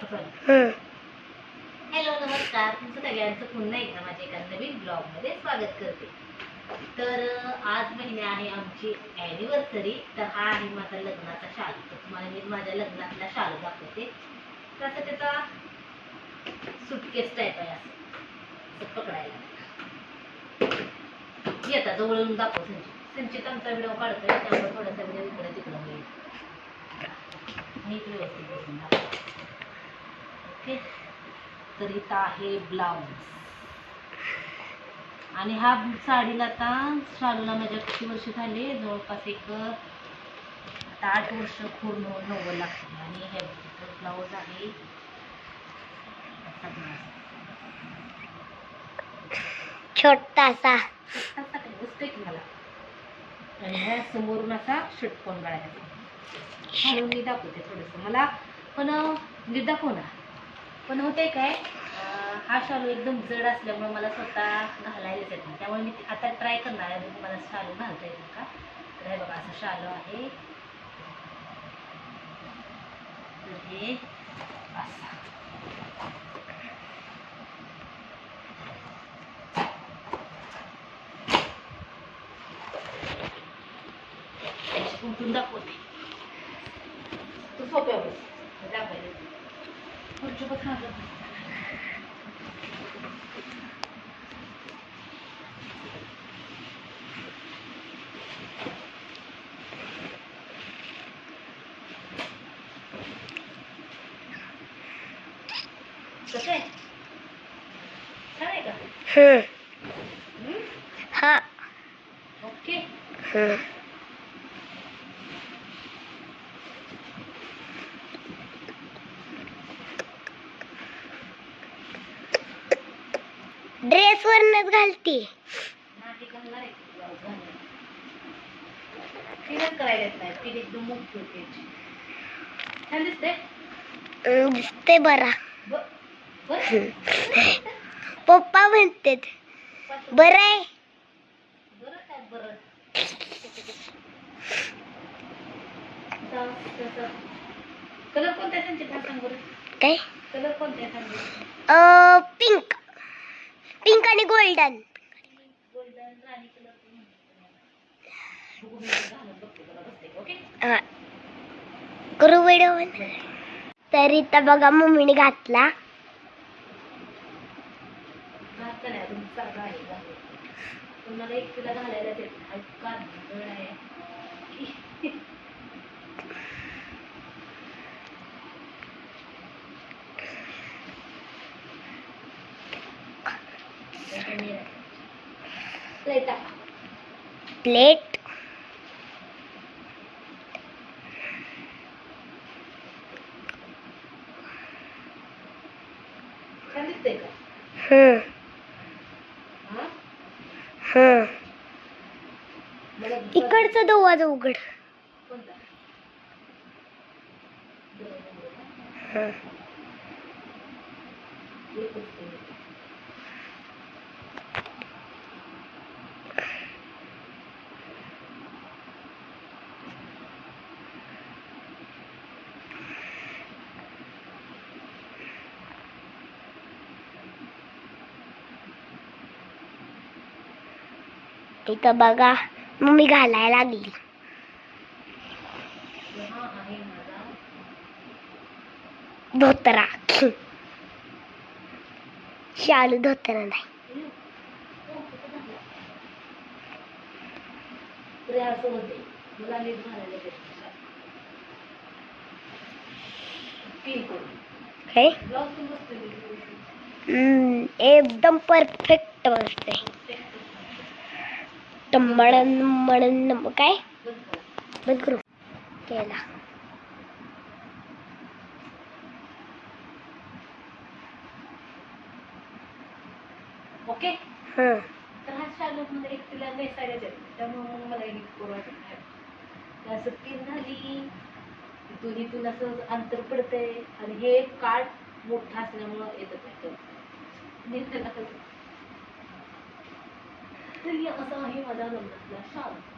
Hello नमस्कार. तुमचं सगळ्यांचं पुन्हा एकदा माझ्या एका नवीन ब्लॉगमध्ये स्वागत करते. तर आज महिने आहे आमची ॲनिव्हर्सरी तर हा आहे माझा लग्नाचा शालू तर तुम्हाला मी माझ्या लग्नातला शालू दाखवते. तसं त्याचा सुटकेस टाईप आहे असं. पकडायला. येतात जवळून दाखव संचित. संचित आमचा व्हिडिओ काढतोय. त्यामुळे थोडासा व्हिडिओ इकडे तिकडं होईल. नीट व्यवस्थित दाखव ओके तर इथं आहे ब्लाऊज आणि हा साडीला आता शालूला माझ्या किती वर्ष झाले? जवळपास एक आता आठ वर्ष पूर्ण नव्वद लागते आणि हे ब्लाऊज आहे. छोटासा. काही की मला. आणि ह्या समोरून असा षटकोन गळायचा घालून मी दाखवते थोडंसं. मला पण म्हणजे दाखव ना पण होते काय हा शालू एकदम जड असल्यामुळे मला स्वतः घालायलाच येत नाही. त्यामुळे मी आता ट्राय करणार आहे. मला शालू घालता येईल का? तर हे बघा असं शालू आहे. तर हे असा. दाखवते. तू सोप्या दाखवायला Hmm. Huh. Okay. Hmm. छान दिसते हम्म, दिसते बरा. पप्पा म्हणतात बरं आहे. कलर कोणता काय? कलर कोणते पिंक पिंक आणि गोल्डन. करू व्हिडिओ तर इथं बघा मम्मीने घातला नाही अजून चांगला आहे घालून. पण मला एक तिला घालायला देत नाही का गळ आहे लय टाका प्लेट हम्म हा. हम्म इकडचं दरवाजा उघड. हम्म. इथं बघा मम्मी घालायला लागली धोतरा. शालू धोतरा नाही. एकदम परफेक्ट बसते. काय? बंद करू. केला. ओके? हम्म. तर हा शालू मध्ये एक तिला नाही. त्यामुळे मग मला करू वाटत असं तीन झाली. इथून इथून असं अंतर पडतंय. आणि हे काठ मोठा असल्यामुळं येतच आहे नीट असं आहे माझा लग्नातला शाल